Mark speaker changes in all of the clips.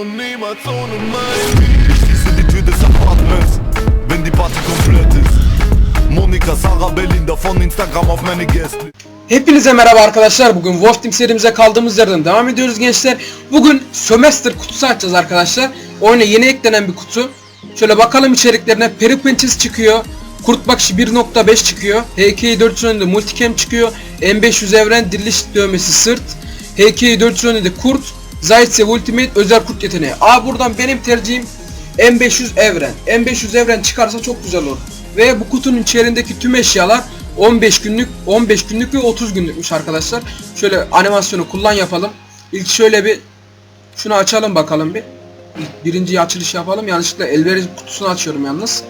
Speaker 1: und niemals ohne Miami. Ich schließe die Tür des Apartments, wenn die Party komplett ist. Monika, Sarah, Belinda von Instagram auf meine Gäste.
Speaker 2: Hepinize merhaba arkadaşlar. Bugün Wolf Team serimize kaldığımız yerden devam ediyoruz gençler. Bugün Sömestr kutusu açacağız arkadaşlar. Oyuna yeni eklenen bir kutu. Şöyle bakalım içeriklerine. Peripentis çıkıyor. Kurt Bakışı 1.5 çıkıyor. HK'yi 4 önünde Multicam çıkıyor. M500 evren diriliş dövmesi sırt. HK'yi 4 önünde kurt. Zaitsev Ultimate özel kurt yeteneği. Aa buradan benim tercihim M500 evren. M500 evren çıkarsa çok güzel olur. Ve bu kutunun içerisindeki tüm eşyalar 15 günlük, 15 günlük ve 30 günlükmüş arkadaşlar. Şöyle animasyonu kullan yapalım. İlk şöyle bir şunu açalım bakalım bir. İlk birinci açılış yapalım. Yanlışlıkla elveriz kutusunu açıyorum yalnız.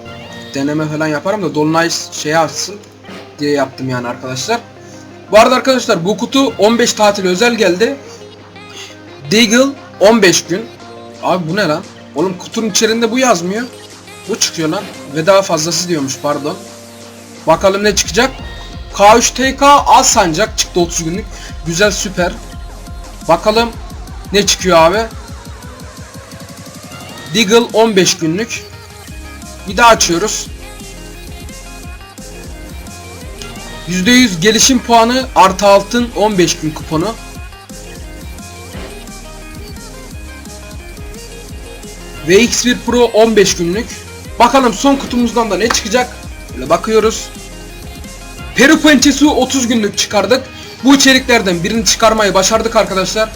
Speaker 2: Deneme falan yaparım da Dolunay şey açsın diye yaptım yani arkadaşlar. Bu arada arkadaşlar bu kutu 15 tatil özel geldi. Deagle 15 gün. Abi bu ne lan? Oğlum kutunun içerisinde bu yazmıyor. Bu çıkıyor lan. Ve daha fazlası diyormuş pardon. Bakalım ne çıkacak. K3TK az sancak çıktı 30 günlük. Güzel süper. Bakalım ne çıkıyor abi. Deagle 15 günlük. Bir daha açıyoruz. %100 gelişim puanı artı altın 15 gün kuponu. VX1 Pro 15 günlük. Bakalım son kutumuzdan da ne çıkacak? Böyle bakıyoruz. Peru Pençesu 30 günlük çıkardık. Bu içeriklerden birini çıkarmayı başardık arkadaşlar.